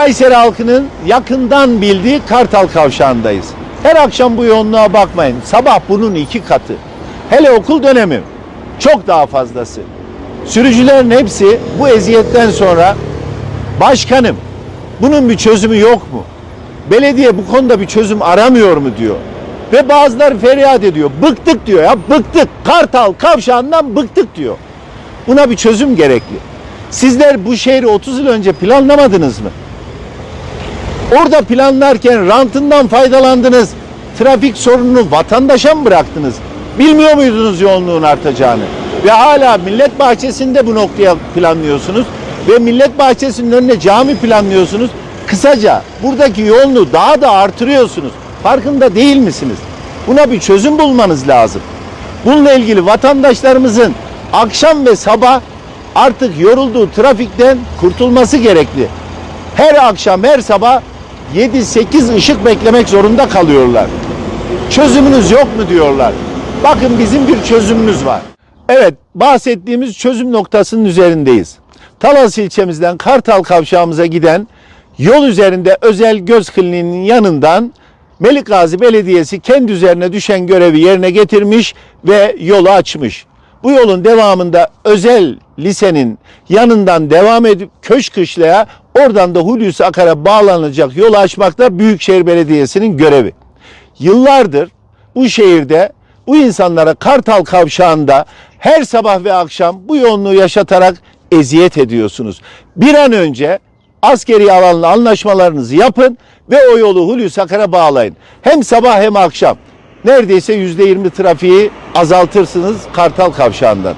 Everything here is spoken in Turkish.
Kayseri halkının yakından bildiği Kartal Kavşağı'ndayız. Her akşam bu yoğunluğa bakmayın. Sabah bunun iki katı. Hele okul dönemi çok daha fazlası. Sürücülerin hepsi bu eziyetten sonra başkanım bunun bir çözümü yok mu? Belediye bu konuda bir çözüm aramıyor mu diyor. Ve bazıları feryat ediyor. Bıktık diyor ya bıktık. Kartal kavşağından bıktık diyor. Buna bir çözüm gerekli. Sizler bu şehri 30 yıl önce planlamadınız mı? Orada planlarken rantından faydalandınız. Trafik sorununu vatandaşa mı bıraktınız? Bilmiyor muydunuz yoğunluğun artacağını? Ve hala millet bahçesinde bu noktaya planlıyorsunuz. Ve millet bahçesinin önüne cami planlıyorsunuz. Kısaca buradaki yoğunluğu daha da artırıyorsunuz. Farkında değil misiniz? Buna bir çözüm bulmanız lazım. Bununla ilgili vatandaşlarımızın akşam ve sabah artık yorulduğu trafikten kurtulması gerekli. Her akşam her sabah 7-8 ışık beklemek zorunda kalıyorlar. Çözümünüz yok mu diyorlar. Bakın bizim bir çözümümüz var. Evet bahsettiğimiz çözüm noktasının üzerindeyiz. Talas ilçemizden Kartal kavşağımıza giden yol üzerinde özel göz kliniğinin yanından Melik Gazi Belediyesi kendi üzerine düşen görevi yerine getirmiş ve yolu açmış. Bu yolun devamında özel lisenin yanından devam edip Köşkışla'ya oradan da Hulusi Akar'a bağlanacak yolu açmak da Büyükşehir Belediyesi'nin görevi. Yıllardır bu şehirde bu insanlara Kartal Kavşağı'nda her sabah ve akşam bu yoğunluğu yaşatarak eziyet ediyorsunuz. Bir an önce askeri alanla anlaşmalarınızı yapın ve o yolu Hulusi Akar'a bağlayın. Hem sabah hem akşam neredeyse %20 trafiği azaltırsınız Kartal Kavşağı'ndan.